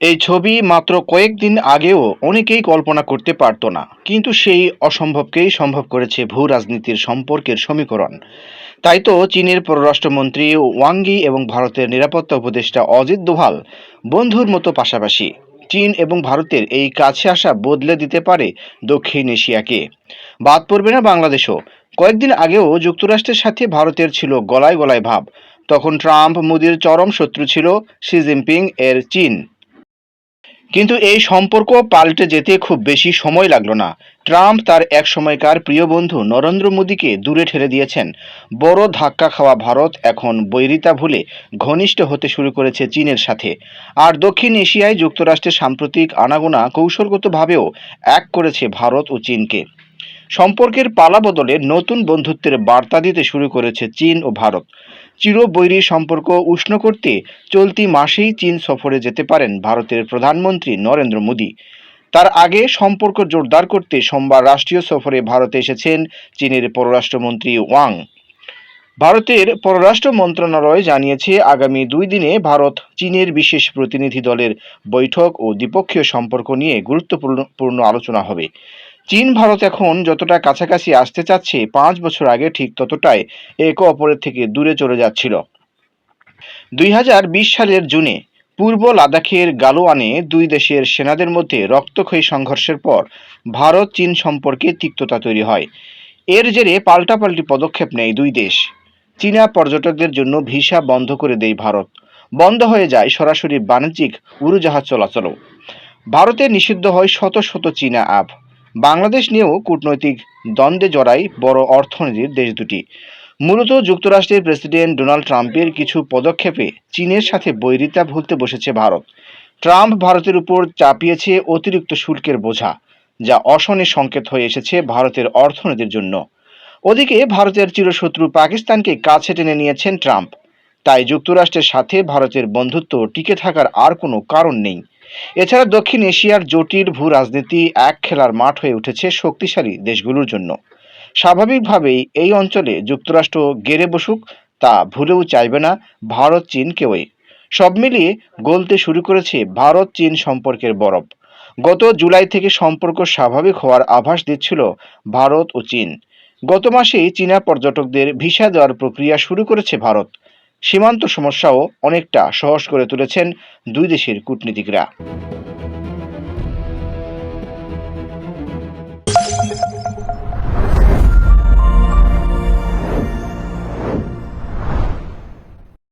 এই ছবি মাত্র কয়েকদিন আগেও অনেকেই কল্পনা করতে পারত না, কিন্তু সেই অসম্ভবকেই সম্ভব করেছে ভূ রাজনীতির সম্পর্কের সমীকরণ। তাই তো চীনের পররাষ্ট্রমন্ত্রী ওয়াঙ্গি এবং ভারতের নিরাপত্তা উপদেষ্টা অজিত দোভাল বন্ধুর মতো পাশাপাশি চীন এবং ভারতের এই কাছে আসা বদলে দিতে পারে দক্ষিণ এশিয়াকে। বাদ পড়বে না বাংলাদেশও। কয়েকদিন আগেও যুক্তরাষ্ট্রের সাথে ভারতের ছিল গলায় গলায় ভাব। তখন ট্রাম্প, মোদির চরম শত্রু ছিল শি জিনপিং এর চীন। কিন্তু এই সম্পর্ক পাল্টে যেতে খুব বেশি সময় লাগল না। ট্রাম্প তার এক সময়কার প্রিয় বন্ধু নরেন্দ্র মোদীকে দূরে ঠেলে দিয়েছেন। বড় ধাক্কা খাওয়া ভারত এখন বৈরিতা ভুলে ঘনিষ্ঠ হতে শুরু করেছে চীনের সাথে। আর দক্ষিণ এশিয়ায় যুক্তরাষ্ট্রের সাম্প্রতিক আনাগোনা কৌশলগতভাবেও এক করেছে ভারত ও চীনকে। সম্পর্কের পালা বদলে নতুন বন্ধুত্বের বার্তা দিতে শুরু করেছে চীন ও ভারত। চিরবৈরী সম্পর্ক উষ্ণ করতে চলতি মাসেই চীন সফরে যেতে পারেন ভারতের প্রধানমন্ত্রী নরেন্দ্র মোদী। তার আগে সম্পর্ক জোরদার করতে সোমবার রাষ্ট্রীয় সফরে ভারতে এসেছেন চীনের পররাষ্ট্রমন্ত্রী ওয়াং। ভারতের পররাষ্ট্র মন্ত্রণালয় জানিয়েছে, আগামী দুই দিনে ভারত চীনের বিশেষ প্রতিনিধি দলের বৈঠক ও দ্বিপক্ষীয় সম্পর্ক নিয়ে গুরুত্বপূর্ণ আলোচনা হবে। চীন, ভারত এখন যতটা কাছাকাছি আসতে চাচ্ছে, পাঁচ বছর আগে ঠিক ততটাই একে অপরের থেকে দূরে চলে যাচ্ছিল। দুই হাজার বিশ সালের জুনে পূর্ব লাদাখের গালোয়ানে দুই দেশের সেনাদের মধ্যে রক্তক্ষয়ী সংঘর্ষের পর ভারত চীন সম্পর্কে তিক্ততা তৈরি হয়। এর জেরে পাল্টাপাল্টি পদক্ষেপ নেয় দুই দেশ। চীনা পর্যটকদের জন্য ভিসা বন্ধ করে দেয় ভারত। বন্ধ হয়ে যায় সরাসরি বাণিজ্যিক উড়োজাহাজ চলাচলও। ভারতে নিষিদ্ধ হয় শত শত চীনা অ্যাপ। বাংলাদেশ নিয়েও কূটনৈতিক দ্বন্দ্বে জড়ায় বড় অর্থনীতির দেশ দুটি। মূলত যুক্তরাষ্ট্রের প্রেসিডেন্ট ডোনাল্ড ট্রাম্পের কিছু পদক্ষেপে চীনের সাথে বৈরিতা ভুলতে বসেছে ভারত। ট্রাম্প ভারতের উপর চাপিয়েছে অতিরিক্ত শুল্কের বোঝা, যা অশনে সংকেত হয়ে এসেছে ভারতের অর্থনীতির জন্য। ওদিকে ভারতের চিরশত্রু পাকিস্তানকে কাছে টেনে নিয়েছেন ট্রাম্প। তাই যুক্তরাষ্ট্রের সাথে ভারতের বন্ধুত্ব টিকে থাকার আর কোনো কারণ নেই। এছাড়া দক্ষিণ এশিয়ার জটিল ভূ রাজনীতি এক খেলার মাঠ হয়ে উঠেছে শক্তিশালী দেশগুলোর জন্য। স্বাভাবিকভাবেই এই অঞ্চলে যুক্তরাষ্ট্র গেড়ে বসুক তা ভুলেও চাইবে না ভারত, চীন কেউই। সব মিলিয়ে গলতে শুরু করেছে ভারত, চীন সম্পর্কের বরফ। গত জুলাই থেকে সম্পর্ক স্বাভাবিক হওয়ার আভাস দিচ্ছিল ভারত ও চীন। গত মাসেই চীনা পর্যটকদের ভিসা দেওয়ার প্রক্রিয়া শুরু করেছে ভারত। সীমান্ত সমস্যাও অনেকটা সহজ করে তুলেছেন দুই দেশের কূটনীতিকরা।